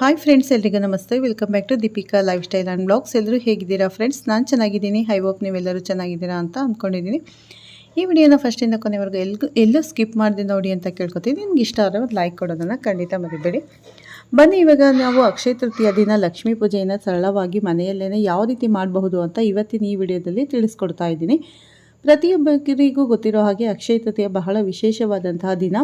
Hi friends ಎಲ್ರಿಗೂ ನಮಸ್ತೆ. Welcome back to Deepika lifestyle and blogs ಎಲ್ಲರೂ ಹೇಗಿದ್ದೀರಾ ಫ್ರೆಂಡ್ಸ್ ನಾನು ಚೆನ್ನಾಗಿದ್ದೀನಿ. ಐ ಹೋಪ್ ನೀವೆಲ್ಲರೂ ಚೆನ್ನಾಗಿದ್ದೀರಾ ಅಂತ ಅಂದ್ಕೊಂಡಿದ್ದೀನಿ ಈ ವಿಡಿಯೋನ ಫಸ್ಟಿಂದ ಕೊನೆವರೆಗೂ ಎಲ್ಗೂ ಎಲ್ಲೂ ಸ್ಕಿಪ್ ಮಾಡಿದೆ ನೋಡಿ ಅಂತ ಕೇಳ್ಕೊತೀನಿ. ನಿಮ್ಗೆ ಇಷ್ಟ ಆದರೆ ಒಂದು ಲೈಕ್ ಕೊಡೋದನ್ನು ಖಂಡಿತ ಮರಿಬೇಡಿ. ಬನ್ನಿ, ಇವಾಗ ನಾವು ಅಕ್ಷಯ ತೃತೀಯ ದಿನ ಲಕ್ಷ್ಮೀ ಪೂಜೆಯನ್ನು ಸರಳವಾಗಿ ಮನೆಯಲ್ಲೇ ಯಾವ ರೀತಿ ಮಾಡಬಹುದು ಅಂತ ಇವತ್ತಿನ ಈ ವಿಡಿಯೋದಲ್ಲಿ ತಿಳಿಸ್ಕೊಡ್ತಾ ಇದ್ದೀನಿ. ಪ್ರತಿಯೊಬ್ಬರಿಗೂ ಗೊತ್ತಿರೋ ಹಾಗೆ ಅಕ್ಷಯ ತೃತೀಯ ಬಹಳ ವಿಶೇಷವಾದಂತಹ ದಿನ.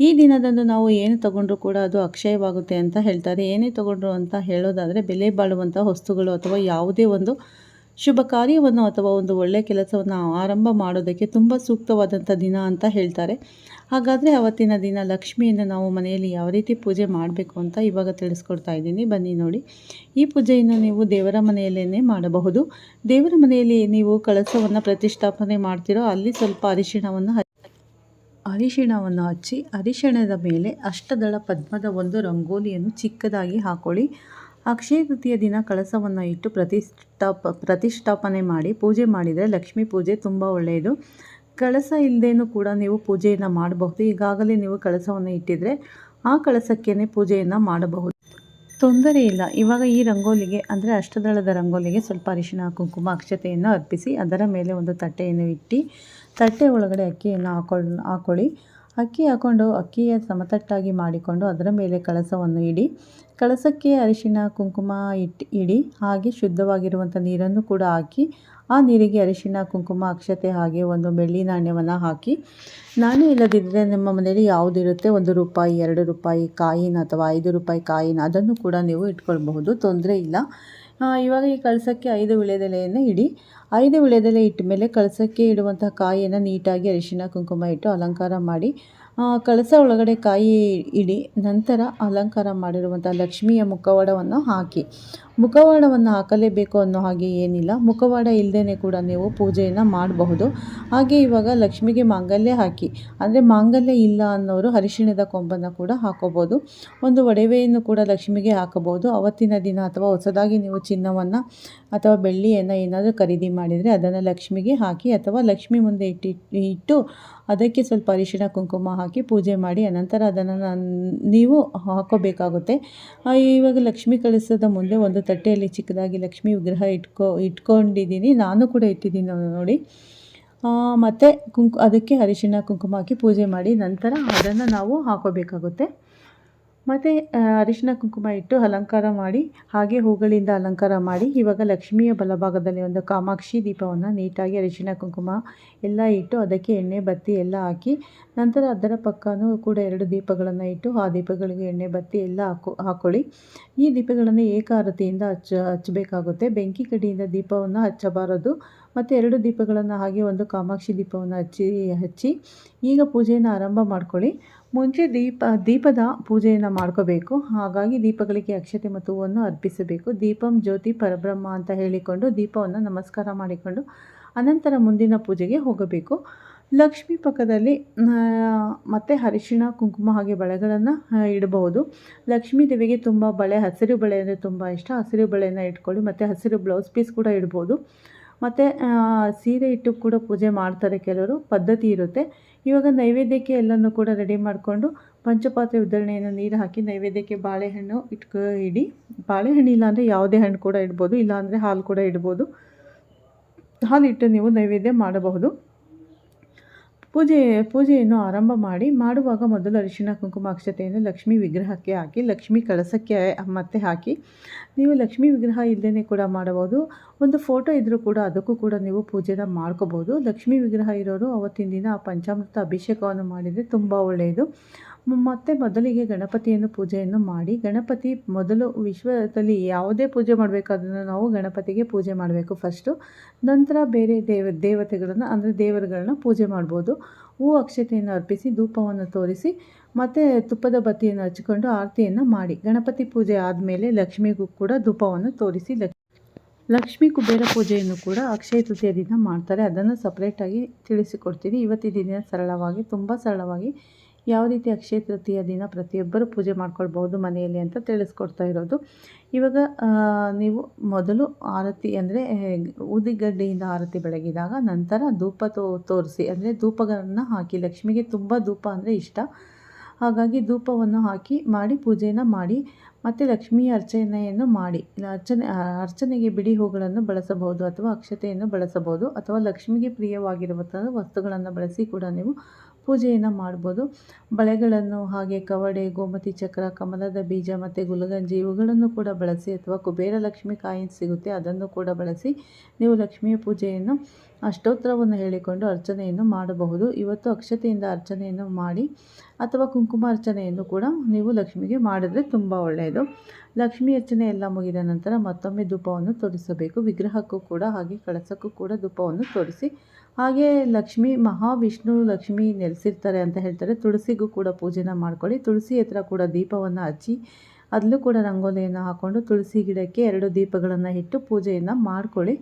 ಈ ದಿನದಂದು ನಾವು ಏನು ತಗೊಂಡ್ರೂ ಕೂಡ ಅದು ಅಕ್ಷಯವಾಗುತ್ತೆ ಅಂತ ಹೇಳ್ತಾರೆ. ಏನೇ ತಗೊಂಡ್ರು ಅಂತ ಹೇಳೋದಾದರೆ ಬೆಲೆ ಬಾಳುವಂಥ ವಸ್ತುಗಳು ಅಥವಾ ಯಾವುದೇ ಒಂದು ಶುಭ ಕಾರ್ಯವನ್ನು ಅಥವಾ ಒಂದು ಒಳ್ಳೆಯ ಕೆಲಸವನ್ನು ಆರಂಭ ಮಾಡೋದಕ್ಕೆ ತುಂಬ ಸೂಕ್ತವಾದಂಥ ದಿನ ಅಂತ ಹೇಳ್ತಾರೆ. ಹಾಗಾದರೆ ಅವತ್ತಿನ ದಿನ ಲಕ್ಷ್ಮಿಯನ್ನು ನಾವು ಮನೆಯಲ್ಲಿ ಯಾವ ರೀತಿ ಪೂಜೆ ಮಾಡಬೇಕು ಅಂತ ಇವಾಗ ತಿಳಿಸ್ಕೊಡ್ತಾ ಇದ್ದೀನಿ. ಬನ್ನಿ ನೋಡಿ. ಈ ಪೂಜೆಯನ್ನು ನೀವು ದೇವರ ಮನೆಯಲ್ಲೇ ಮಾಡಬಹುದು. ದೇವರ ಮನೆಯಲ್ಲಿ ನೀವು ಕಳಸವನ್ನು ಪ್ರತಿಷ್ಠಾಪನೆ ಮಾಡ್ತಿರೋ ಅಲ್ಲಿ ಸ್ವಲ್ಪ ಅರಿಶಿಣವನ್ನು ಅರಿಶಿಣವನ್ನು ಹಚ್ಚಿ, ಅರಿಶಿಣದ ಮೇಲೆ ಅಷ್ಟದಳ ಪದ್ಮದ ಒಂದು ರಂಗೋಲಿಯನ್ನು ಚಿಕ್ಕದಾಗಿ ಹಾಕೊಳ್ಳಿ. ಅಕ್ಷಯ ತೃತೀಯ ದಿನ ಕಳಸವನ್ನು ಇಟ್ಟು ಪ್ರತಿಷ್ಠಾಪ, ಪ್ರತಿಷ್ಠಾಪನೆ ಮಾಡಿ ಪೂಜೆ ಮಾಡಿದರೆ ಲಕ್ಷ್ಮೀ ಪೂಜೆ ತುಂಬ ಒಳ್ಳೆಯದು. ಕಳಸ ಇಲ್ಲದೇನೂ ಕೂಡ ನೀವು ಪೂಜೆಯನ್ನು ಮಾಡಬಹುದು. ಈಗಾಗಲೇ ನೀವು ಕಳಸವನ್ನು ಇಟ್ಟಿದರೆ ಆ ಕಳಸಕ್ಕೇ ಪೂಜೆಯನ್ನು ಮಾಡಬಹುದು. ತೊಂದರೆ ಇಲ್ಲ. ಇವಾಗ ಈ ರಂಗೋಲಿಗೆ, ಅಂದರೆ ಅಷ್ಟದಳದ ರಂಗೋಲಿಗೆ ಸ್ವಲ್ಪ ಅರಿಶಿನ ಕುಂಕುಮ, ಅಕ್ಷತೆಯನ್ನು ಅರ್ಪಿಸಿ ಅದರ ಮೇಲೆ ಒಂದು ತಟ್ಟೆಯನ್ನು ಇಟ್ಟು ತಟ್ಟೆ ಒಳಗಡೆ ಅಕ್ಕಿಯನ್ನು ಹಾಕೊಳ್ಳ ಹಾಕೊಳ್ಳಿ. ಅಕ್ಕಿ ಹಾಕ್ಕೊಂಡು ಅಕ್ಕಿಯ ಸಮತಟ್ಟಾಗಿ ಮಾಡಿಕೊಂಡು ಅದರ ಮೇಲೆ ಕಳಸವನ್ನು ಇಡಿ, ಕಳಸಕ್ಕೆ ಅರಿಶಿನ, ಕುಂಕುಮ ಇಟ್ಟು ಇಡಿ, ಹಾಗೆ ಶುದ್ಧವಾಗಿರುವಂಥ ನೀರನ್ನು ಕೂಡ ಹಾಕಿ, ಆ ನೀರಿಗೆ ಅರಿಶಿನ, ಕುಂಕುಮ, ಅಕ್ಷತೆ ಹಾಗೆ ಒಂದು ಬೆಳ್ಳಿ ನಾಣ್ಯವನ್ನು ಹಾಕಿ ನಾಣ್ಯ ಇಲ್ಲದಿದ್ದರೆ ನಿಮ್ಮ ಮನೆಯಲ್ಲಿ ಯಾವುದಿರುತ್ತೆ ಒಂದು ರೂಪಾಯಿ, ಎರಡು ರೂಪಾಯಿ, ಕಾಯಿನ್ ಅಥವಾ ಐದು ರೂಪಾಯಿ ಕಾಯಿನ್ ಅದನ್ನು ಕೂಡ ನೀವು ಇಟ್ಕೊಳ್ಬಹುದು, ತೊಂದರೆ ಇಲ್ಲ. ಇವಾಗ ಈ ಕಳಸಕ್ಕೆ ಐದು ವಿಳೆದೆಲೆಯನ್ನು ಇಡಿ. ಐದು ವಿಳೆದೆಲೆ ಇಟ್ಟ ಮೇಲೆ ಕಳಸಕ್ಕೆ ಇಡುವಂಥ ಕಾಯಿಯನ್ನು ನೀಟಾಗಿ ಅರಿಶಿನ, ಕುಂಕುಮ ಇಟ್ಟು ಅಲಂಕಾರ ಮಾಡಿ. ಕಳಸ ಒಳಗಡೆ ಕಾಯಿ ಇಡಿ, ನಂತರ ಅಲಂಕಾರ ಮಾಡಿರುವಂಥ ಲಕ್ಷ್ಮಿಯ ಮುಖವಾಡವನ್ನು ಹಾಕಿ. ಮುಖವಾಡವನ್ನು ಹಾಕಲೇಬೇಕು ಅನ್ನೋ ಹಾಗೆ ಏನಿಲ್ಲ. ಮುಖವಾಡ ಇಲ್ಲದೇ ಕೂಡ ನೀವು ಪೂಜೆಯನ್ನು ಮಾಡಬಹುದು. ಹಾಗೆ ಇವಾಗ ಲಕ್ಷ್ಮಿಗೆ ಮಾಂಗಲ್ಯ ಹಾಕಿ. ಅಂದರೆ ಮಾಂಗಲ್ಯ ಇಲ್ಲ ಅನ್ನೋರು ಅರಿಶಿಣದ ಕೊಂಬನ್ನು ಕೂಡ ಹಾಕೋಬೋದು ಒಂದು ಒಡವೆಯನ್ನು ಕೂಡ ಲಕ್ಷ್ಮಿಗೆ ಹಾಕಬಹುದು. ಅವತ್ತಿನ ದಿನ ಅಥವಾ ಹೊಸದಾಗಿ ನೀವು ಚಿನ್ನವನ್ನು ಅಥವಾ ಬೆಳ್ಳಿಯನ್ನು ಏನಾದರೂ ಖರೀದಿ ಮಾಡಿದರೆ ಅದನ್ನು ಲಕ್ಷ್ಮಿಗೆ ಹಾಕಿ ಅಥವಾ ಲಕ್ಷ್ಮಿ ಮುಂದೆ ಇಟ್ಟಿ, ಇಟ್ಟು ಅದಕ್ಕೆ ಸ್ವಲ್ಪ ಅರಿಶಿಣ, ಕುಂಕುಮ ಹಾಕಿ ಪೂಜೆ ಮಾಡಿ, ಅನಂತರ ಅದನ್ನು ನೀವು ಹಾಕೋಬೇಕಾಗುತ್ತೆ. ಇವಾಗ ಲಕ್ಷ್ಮಿ ಕಳಿಸದ ಮುಂದೆ ಒಂದು ತಟ್ಟೆಯಲ್ಲಿ ಚಿಕ್ಕದಾಗಿ ಲಕ್ಷ್ಮಿ ವಿಗ್ರಹ ಇಟ್ಕೊ, ಇಟ್ಕೊಂಡಿದ್ದೀನಿ. ನಾನು ಕೂಡ ಇಟ್ಟಿದ್ದೀನಿ ನೋಡಿ. ಮತ್ತು ಕುಂಕು, ಅದಕ್ಕೆ ಅರಿಶಿಣ ಕುಂಕುಮ ಹಾಕಿ ಪೂಜೆ ಮಾಡಿ, ನಂತರ ಅದನ್ನು ನಾವು ಹಾಕೋಬೇಕಾಗುತ್ತೆ. ಮತ್ತು ಅರಿಶಿನ ಕುಂಕುಮ ಇಟ್ಟು ಅಲಂಕಾರ ಮಾಡಿ, ಹಾಗೆ ಹೂಗಳಿಂದ ಅಲಂಕಾರ ಮಾಡಿ, ಇವಾಗ ಲಕ್ಷ್ಮಿಯ ಬಲಭಾಗದಲ್ಲಿ ಒಂದು ಕಾಮಾಕ್ಷಿ ದೀಪವನ್ನು ನೀಟಾಗಿ ಅರಿಶಿನ ಕುಂಕುಮ ಎಲ್ಲ ಇಟ್ಟು ಅದಕ್ಕೆ ಎಣ್ಣೆ, ಬತ್ತಿ ಎಲ್ಲ ಹಾಕಿ, ನಂತರ ಅದರ ಪಕ್ಕನೂ ಕೂಡ ಎರಡು ದೀಪಗಳನ್ನು ಇಟ್ಟು, ಆ ದೀಪಗಳಿಗೆ ಎಣ್ಣೆ, ಬತ್ತಿ ಎಲ್ಲ ಹಾಕೊಳ್ಳಿ. ಹಾಕ್ಕೊಳ್ಳಿ ಈ ದೀಪಗಳನ್ನು ಏಕಾರತಿಯಿಂದ ಹಚ್ಚ, ಹಚ್ಚಬೇಕಾಗುತ್ತೆ. ಬೆಂಕಿ ಕಡಿಯಿಂದ ದೀಪವನ್ನು ಹಚ್ಚಬಾರದು. ಮತ್ತು ಎರಡು ದೀಪಗಳನ್ನು ಹಾಗೆ ಒಂದು ಕಾಮಾಕ್ಷಿ ದೀಪವನ್ನು ಹಚ್ಚಿ ಹಚ್ಚಿ, ಈಗ ಪೂಜೆಯನ್ನು ಆರಂಭ ಮಾಡ್ಕೊಳ್ಳಿ. ಮುಂಚೆ ದೀಪ, ದೀಪದ ಪೂಜೆಯನ್ನು ಮಾಡ್ಕೋಬೇಕು. ಹಾಗಾಗಿ ದೀಪಗಳಿಗೆ ಅಕ್ಷತೆ ಮತ್ತು ಹೂವನ್ನು ಅರ್ಪಿಸಬೇಕು. ದೀಪಂ ಜ್ಯೋತಿ ಪರಬ್ರಹ್ಮ ಅಂತ ಹೇಳಿಕೊಂಡು ದೀಪವನ್ನು ನಮಸ್ಕಾರ ಮಾಡಿಕೊಂಡು ಅನಂತರ ಮುಂದಿನ ಪೂಜೆಗೆ ಹೋಗಬೇಕು. ಲಕ್ಷ್ಮಿ ಪಕ್ಕದಲ್ಲಿ ಮತ್ತು ಅರಿಶಿಣ, ಕುಂಕುಮ ಹಾಗೆ ಬಳೆಗಳನ್ನು ಇಡಬಹುದು. ಲಕ್ಷ್ಮೀ ದೇವಿಗೆ ತುಂಬ ಬಳೆ, ಹಸಿರು ಬಳೆ ಅಂದರೆ ತುಂಬ ಇಷ್ಟ. ಹಸಿರು ಬಳೆಯನ್ನು ಇಟ್ಕೊಳ್ಳಿ ಮತ್ತು ಹಸಿರು ಬ್ಲೌಸ್ ಪೀಸ್ ಕೂಡ ಇಡ್ಬೋದು. ಮತ್ತು ಸೀರೆ ಇಟ್ಟು ಕೂಡ ಪೂಜೆ ಮಾಡ್ತಾರೆ ಕೆಲವರು, ಪದ್ಧತಿ ಇರುತ್ತೆ. ಇವಾಗ ನೈವೇದ್ಯಕ್ಕೆ ಎಲ್ಲನೂ ಕೂಡ ರೆಡಿ ಮಾಡಿಕೊಂಡು ಪಂಚಪಾತ್ರೆ ಉದ್ದರಣೆಯನ್ನು ನೀರು ಹಾಕಿ ನೈವೇದ್ಯಕ್ಕೆ ಬಾಳೆಹಣ್ಣು ಇಟ್ಕೊ ಇಡಿ. ಬಾಳೆಹಣ್ಣು ಇಲ್ಲಾಂದರೆ ಯಾವುದೇ ಹಣ್ಣು ಕೂಡ ಇಡ್ಬೋದು ಇಲ್ಲಾಂದರೆ ಹಾಲು ಕೂಡ ಇಡ್ಬೋದು. ಹಾಲಿಟ್ಟು ನೀವು ನೈವೇದ್ಯ ಮಾಡಬಹುದು. ಪೂಜೆ, ಪೂಜೆಯನ್ನು ಆರಂಭ ಮಾಡಿ ಮಾಡುವಾಗ ಮೊದಲು ಅರಿಶಿಣ ಕುಂಕುಮ, ಅಕ್ಷತೆಯನ್ನು ಲಕ್ಷ್ಮೀ ವಿಗ್ರಹಕ್ಕೆ ಹಾಕಿ, ಲಕ್ಷ್ಮೀ ಕಳಸಕ್ಕೆ ಮತ್ತೆ ಹಾಕಿ. ನೀವು ಲಕ್ಷ್ಮೀ ವಿಗ್ರಹ ಇಲ್ಲದೇ ಕೂಡ ಮಾಡಬಹುದು. ಒಂದು ಫೋಟೋ ಇದ್ದರೂ ಕೂಡ ಅದಕ್ಕೂ ಕೂಡ ನೀವು ಪೂಜೆನ ಮಾಡ್ಕೋಬೋದು ಲಕ್ಷ್ಮೀ ವಿಗ್ರಹ ಇರೋರು ಅವತ್ತಿನ ದಿನ ಪಂಚಾಮೃತ ಅಭಿಷೇಕವನ್ನು ಮಾಡಿದರೆ ತುಂಬ ಒಳ್ಳೆಯದು. ಮತ್ತು ಮೊದಲಿಗೆ ಗಣಪತಿಯನ್ನು ಪೂಜೆಯನ್ನು ಮಾಡಿ, ಗಣಪತಿ ಮೊದಲು ವಿಶ್ವದಲ್ಲಿ ಯಾವುದೇ ಪೂಜೆ ಮಾಡಬೇಕಾದ್ರೂ ನಾವು ಗಣಪತಿಗೆ ಪೂಜೆ ಮಾಡಬೇಕು ಫಸ್ಟು ನಂತರ ಬೇರೆ ದೇವ, ದೇವತೆಗಳನ್ನು, ಅಂದರೆ ದೇವರುಗಳನ್ನ ಪೂಜೆ ಮಾಡ್ಬೋದು. ಹೂ ಅಕ್ಷತೆಯನ್ನು ಅರ್ಪಿಸಿ, ಧೂಪವನ್ನು ತೋರಿಸಿ, ಮತ್ತು ತುಪ್ಪದ ಬತ್ತಿಯನ್ನು ಹಚ್ಚಿಕೊಂಡು ಆರತಿಯನ್ನು ಮಾಡಿ. ಗಣಪತಿ ಪೂಜೆ ಆದಮೇಲೆ ಲಕ್ಷ್ಮಿಗೂ ಕೂಡ ಧೂಪವನ್ನು ತೋರಿಸಿ ಲಕ್ಷ್ಮಿ ಲಕ್ಷ್ಮೀ ಕುಬೇರ ಪೂಜೆಯನ್ನು ಕೂಡ ಅಕ್ಷಯ ತೃತೀಯ ದಿನ ಮಾಡ್ತಾರೆ. ಅದನ್ನು ಸಪ್ರೇಟಾಗಿ ತಿಳಿಸಿಕೊಡ್ತೀನಿ. ಇವತ್ತಿನ ದಿನ ಸರಳವಾಗಿ, ತುಂಬ ಸರಳವಾಗಿ ಯಾವ ರೀತಿ ಅಕ್ಷಯ ತೃತೀಯ ದಿನ ಪ್ರತಿಯೊಬ್ಬರು ಪೂಜೆ ಮಾಡ್ಕೊಳ್ಬೋದು ಮನೆಯಲ್ಲಿ ಅಂತ ತಿಳಿಸ್ಕೊಡ್ತಾ ಇರೋದು. ಇವಾಗ ನೀವು ಮೊದಲು ಆರತಿ ಅಂದರೆ ಊದಿಗಡ್ಡೆಯಿಂದ ಆರತಿ ಬೆಳಗಿದಾಗ ನಂತರ ಧೂಪ ತೋ, ತೋರಿಸಿ, ಅಂದರೆ ಧೂಪಗಳನ್ನು ಹಾಕಿ, ಲಕ್ಷ್ಮಿಗೆ ತುಂಬ ಧೂಪ ಅಂದರೆ ಇಷ್ಟ. ಹಾಗಾಗಿ ಧೂಪವನ್ನು ಹಾಕಿ, ಮಾಡಿ, ಪೂಜೆಯನ್ನು ಮಾಡಿ, ಮತ್ತು ಲಕ್ಷ್ಮೀ ಅರ್ಚನೆಯನ್ನು ಮಾಡಿ, ಅರ್ಚನೆ ಅರ್ಚನೆಗೆ ಬಿಡಿ ಹೂಗಳನ್ನು ಬಳಸಬಹುದು ಅಥವಾ ಅಕ್ಷತೆಯನ್ನು ಬಳಸಬಹುದು ಅಥವಾ ಲಕ್ಷ್ಮಿಗೆ ಪ್ರಿಯವಾಗಿರುವಂತಹ ವಸ್ತುಗಳನ್ನು ಬಳಸಿ ಕೂಡ ನೀವು ಪೂಜೆಯನ್ನು ಮಾಡ್ಬೋದು. ಬಳೆಗಳನ್ನು ಹಾಗೆ ಕವಡೆ, ಗೋಮತಿ ಚಕ್ರ, ಕಮಲದ ಬೀಜ ಮತ್ತು ಗುಲಗಂಜಿ ಇವುಗಳನ್ನು ಕೂಡ ಬಳಸಿ ಅಥವಾ ಕುಬೇರ ಲಕ್ಷ್ಮಿ ಕಾಯಿ ಸಿಗುತ್ತೆ ಅದನ್ನು ಕೂಡ ಬಳಸಿ ನೀವು ಲಕ್ಷ್ಮಿಯ ಪೂಜೆಯನ್ನು ಅಷ್ಟೋತ್ತರವನ್ನು ಹೇಳಿಕೊಂಡು ಅರ್ಚನೆಯನ್ನು ಮಾಡಬಹುದು. ಇವತ್ತು ಅಕ್ಷತೆಯಿಂದ ಅರ್ಚನೆಯನ್ನು ಮಾಡಿ ಅಥವಾ ಕುಂಕುಮ ಅರ್ಚನೆಯನ್ನು ಕೂಡ ನೀವು ಲಕ್ಷ್ಮಿಗೆ ಮಾಡಿದ್ರೆ ತುಂಬ ಒಳ್ಳೆಯದು. ಲಕ್ಷ್ಮಿ ಅರ್ಚನೆ ಎಲ್ಲ ಮುಗಿದ ನಂತರ ಮತ್ತೊಮ್ಮೆ ಧೂಪವನ್ನು ತೋರಿಸಬೇಕು ವಿಗ್ರಹಕ್ಕೂ ಕೂಡ ಹಾಗೆ ಕಳಸಕ್ಕೂ ಕೂಡ ಧೂಪವನ್ನು ತೋರಿಸಿ ಹಾಗೆ ಲಕ್ಷ್ಮಿ, ಮಹಾವಿಷ್ಣು, ಲಕ್ಷ್ಮಿ ನೆಲೆಸಿರ್ತಾರೆ ಅಂತ ಹೇಳ್ತಾರೆ. ತುಳಸಿಗೂ ಕೂಡ ಪೂಜೆನ ಮಾಡ್ಕೊಳ್ಳಿ. ತುಳಸಿ ಹತ್ರ ಕೂಡ ದೀಪವನ್ನು ಹಚ್ಚಿ ಅದಲ್ಲೂ ಕೂಡ ರಂಗೋಲಿಯನ್ನು ಹಾಕ್ಕೊಂಡು ತುಳಸಿ ಗಿಡಕ್ಕೆ ಎರಡು ದೀಪಗಳನ್ನು ಇಟ್ಟು ಪೂಜೆಯನ್ನು ಮಾಡ್ಕೊಳ್ಳಿ.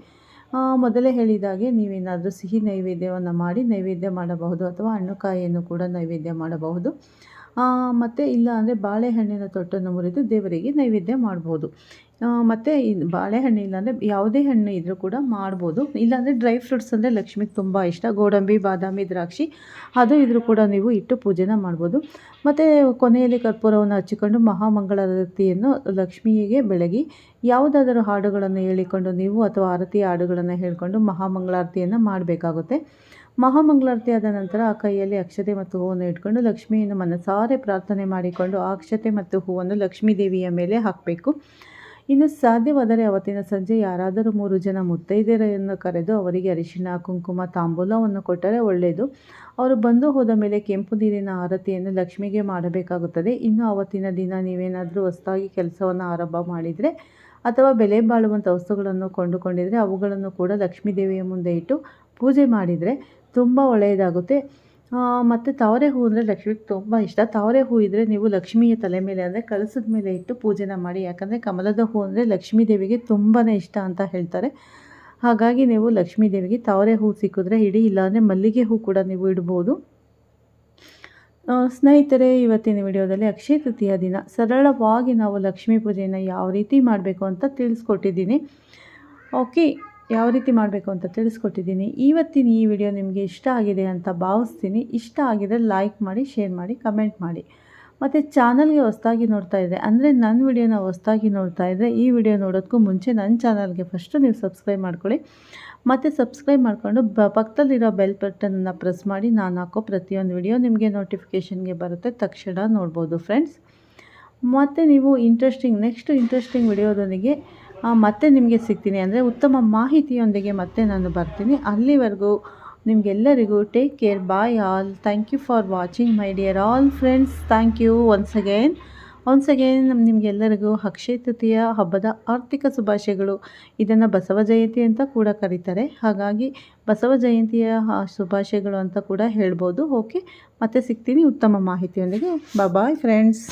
ಮೊದಲೇ ಹೇಳಿದಾಗೆ ನೀವೇನಾದರೂ ಸಿಹಿ ನೈವೇದ್ಯವನ್ನು ಮಾಡಿ ನೈವೇದ್ಯ ಮಾಡಬಹುದು ಅಥವಾ ಹಣ್ಣುಕಾಯಿಯನ್ನು ಕೂಡ ನೈವೇದ್ಯ ಮಾಡಬಹುದು. ಮತ್ತು ಇಲ್ಲ ಅಂದರೆ ಬಾಳೆಹಣ್ಣಿನ ತೊಟ್ಟನ್ನು ಮುರಿದು ದೇವರಿಗೆ ನೈವೇದ್ಯ ಮಾಡ್ಬೋದು. ಮತ್ತು ಬಾಳೆಹಣ್ಣು ಇಲ್ಲಾಂದರೆ ಯಾವುದೇ ಹಣ್ಣು ಇದ್ದರೂ ಕೂಡ ಮಾಡ್ಬೋದು. ಇಲ್ಲಾಂದರೆ ಡ್ರೈ ಫ್ರೂಟ್ಸ್ ಅಂದರೆ ಲಕ್ಷ್ಮಿಗೆ ತುಂಬ ಇಷ್ಟ. ಗೋಡಂಬಿ, ಬಾದಾಮಿ, ದ್ರಾಕ್ಷಿ, ಅದು ಇದ್ರೂ ಕೂಡ ನೀವು ಇಟ್ಟು ಪೂಜೆನ ಮಾಡ್ಬೋದು. ಮತ್ತು ಕೊನೆಯಲ್ಲಿ ಕರ್ಪೂರವನ್ನು ಹಚ್ಚಿಕೊಂಡು ಮಹಾಮಂಗಳಾರತಿಯನ್ನು ಲಕ್ಷ್ಮಿಗೆ ಬೆಳಗಿ, ಯಾವುದಾದರೂ ಹಾಡುಗಳನ್ನು ಹೇಳಿಕೊಂಡು ನೀವು ಅಥವಾ ಆರತಿ ಹಾಡುಗಳನ್ನು ಹೇಳಿಕೊಂಡು ಮಹಾಮಂಗಳಾರತಿಯನ್ನು ಮಾಡಬೇಕಾಗುತ್ತೆ. ಮಹಾಮಂಗಳಾರತಿ ಆದ ನಂತರ ಆ ಕೈಯಲ್ಲಿ ಅಕ್ಷತೆ ಮತ್ತು ಹೂವನ್ನು ಇಟ್ಕೊಂಡು ಲಕ್ಷ್ಮಿಯನ್ನು ಮನಸಾರೆ ಪ್ರಾರ್ಥನೆ ಮಾಡಿಕೊಂಡು ಆ ಅಕ್ಷತೆ ಮತ್ತು ಹೂವನ್ನು ಲಕ್ಷ್ಮೀ ದೇವಿಯ ಮೇಲೆ ಹಾಕಬೇಕು. ಇನ್ನು ಸಾಧ್ಯವಾದರೆ ಅವತ್ತಿನ ಸಂಜೆ ಯಾರಾದರೂ ಮೂರು ಜನ ಮುತ್ತೈದೆಯರನ್ನು ಕರೆದು ಅವರಿಗೆ ಅರಿಶಿಣ, ಕುಂಕುಮ, ತಾಂಬೂಲವನ್ನು ಕೊಟ್ಟರೆ ಒಳ್ಳೆಯದು. ಅವರು ಬಂದು ಹೋದ ಮೇಲೆ ಕೆಂಪು ನೀರಿನ ಆರತಿಯನ್ನು ಲಕ್ಷ್ಮಿಗೆ ಮಾಡಬೇಕಾಗುತ್ತದೆ. ಇನ್ನು ಅವತ್ತಿನ ದಿನ ನೀವೇನಾದರೂ ಹೊಸದಾಗಿ ಕೆಲಸವನ್ನು ಆರಂಭ ಮಾಡಿದರೆ ಅಥವಾ ಬೆಲೆ ಬಾಳುವಂಥ ವಸ್ತುಗಳನ್ನು ಕೊಂಡುಕೊಂಡಿದ್ದರೆ ಅವುಗಳನ್ನು ಕೂಡ ಲಕ್ಷ್ಮೀ ದೇವಿಯ ಮುಂದೆ ಇಟ್ಟು ಪೂಜೆ ಮಾಡಿದರೆ ತುಂಬ ಒಳ್ಳೆಯದಾಗುತ್ತೆ. ಮತ್ತು ತಾವರೆ ಹೂ ಅಂದರೆ ಲಕ್ಷ್ಮಿಗೆ ತುಂಬ ಇಷ್ಟ. ತಾವರೆ ಹೂ ಇದ್ದರೆ ನೀವು ಲಕ್ಷ್ಮಿಯ ತಲೆ ಮೇಲೆ ಅಂದರೆ ಕಲಸದ ಮೇಲೆ ಇಟ್ಟು ಪೂಜೆನ ಮಾಡಿ. ಯಾಕಂದರೆ ಕಮಲದ ಹೂ ಅಂದರೆ ಲಕ್ಷ್ಮೀ ದೇವಿಗೆ ತುಂಬಾ ಇಷ್ಟ ಅಂತ ಹೇಳ್ತಾರೆ. ಹಾಗಾಗಿ ನೀವು ಲಕ್ಷ್ಮೀ ದೇವಿಗೆ ತಾವರೆ ಹೂ ಸಿಕ್ಕಿದ್ರೆ ಇಡಿ. ಇಲ್ಲಾಂದರೆ ಮಲ್ಲಿಗೆ ಹೂ ಕೂಡ ನೀವು ಇಡ್ಬೋದು. ಸ್ನೇಹಿತರೆ, ಇವತ್ತಿನ ವಿಡಿಯೋದಲ್ಲಿ ಅಕ್ಷಯ ತೃತೀಯ ದಿನ. ಸರಳವಾಗಿ ನಾವು ಲಕ್ಷ್ಮೀ ಪೂಜೆಯನ್ನು ಯಾವ ರೀತಿ ಮಾಡಬೇಕು ಅಂತ ತಿಳಿಸ್ಕೊಟ್ಟಿದ್ದೀನಿ. ಓಕೆ. ಯಾವ ರೀತಿ ಮಾಡಬೇಕು ಅಂತ ತಿಳಿಸ್ಕೊಟ್ಟಿದ್ದೀನಿ. ಇವತ್ತಿನ ಈ ವಿಡಿಯೋ ನಿಮಗೆ ಇಷ್ಟ ಆಗಿದೆ ಅಂತ ಭಾವಿಸ್ತೀನಿ. ಇಷ್ಟ ಆಗಿದೆ ಲೈಕ್ ಮಾಡಿ ಶೇರ್ ಮಾಡಿ ಕಮೆಂಟ್ ಮಾಡಿ. ಮತ್ತು ಚಾನಲ್ಗೆ ಹೊಸ್ದಾಗಿ ನೋಡ್ತಾ ಇದ್ದರೆ ಅಂದರೆ ನನ್ನ ವಿಡಿಯೋನ ಹೊಸ್ದಾಗಿ ನೋಡ್ತಾ ಇದ್ದರೆ ಈ ವಿಡಿಯೋ ನೋಡೋದಕ್ಕೂ ಮುಂಚೆ ನನ್ನ ಚಾನಲ್ಗೆ ಫಸ್ಟು ನೀವು ಸಬ್ಸ್ಕ್ರೈಬ್ ಮಾಡ್ಕೊಳ್ಳಿ. ಮತ್ತು ಸಬ್ಸ್ಕ್ರೈಬ್ ಮಾಡಿಕೊಂಡು ಬ, ಪಕ್ಕದಲ್ಲಿರೋ ಬೆಲ್ ಬಟನನ್ನು ಪ್ರೆಸ್ ಮಾಡಿ, ನಾನು ಹಾಕೋ ಪ್ರತಿಯೊಂದು ವಿಡಿಯೋ ನಿಮಗೆ ನೋಟಿಫಿಕೇಷನ್ಗೆ ಬರುತ್ತೆ. ತಕ್ಷಣ ನೋಡ್ಬೋದು ಫ್ರೆಂಡ್ಸ್ ಮತ್ತು ನೀವು ಇಂಟ್ರೆಸ್ಟಿಂಗ್ ನೆಕ್ಸ್ಟ್ ಇಂಟ್ರೆಸ್ಟಿಂಗ್ ವಿಡಿಯೋದೊಂದಿಗೆ ಮತ್ತೆ ನಿಮಗೆ ಸಿಗ್ತೀನಿ ಅಂದರೆ ಉತ್ತಮ ಮಾಹಿತಿಯೊಂದಿಗೆ ಮತ್ತೆ ನಾನು ಬರ್ತೀನಿ. ಅಲ್ಲಿವರೆಗೂ ನಿಮಗೆಲ್ಲರಿಗೂ take care bye all thank you for watching my dear all friends thank you once again once again ನಿಮಗೆಲ್ಲರಿಗೂ ಅಕ್ಷಯ ತೃತೀಯ ಹಬ್ಬದ ಆರ್ಥಿಕ ಶುಭಾಶಯಗಳು. ಇದನ್ನು ಬಸವ ಜಯಂತಿ ಅಂತ ಕೂಡ ಕರೀತಾರೆ. ಹಾಗಾಗಿ ಬಸವ ಜಯಂತಿಯ ಶುಭಾಶಯಗಳು ಅಂತ ಕೂಡ ಹೇಳ್ಬೋದು. ಓಕೆ ಮತ್ತೆ ಸಿಗ್ತೀನಿ ಉತ್ತಮ ಮಾಹಿತಿಯೊಂದಿಗೆ. Bye friends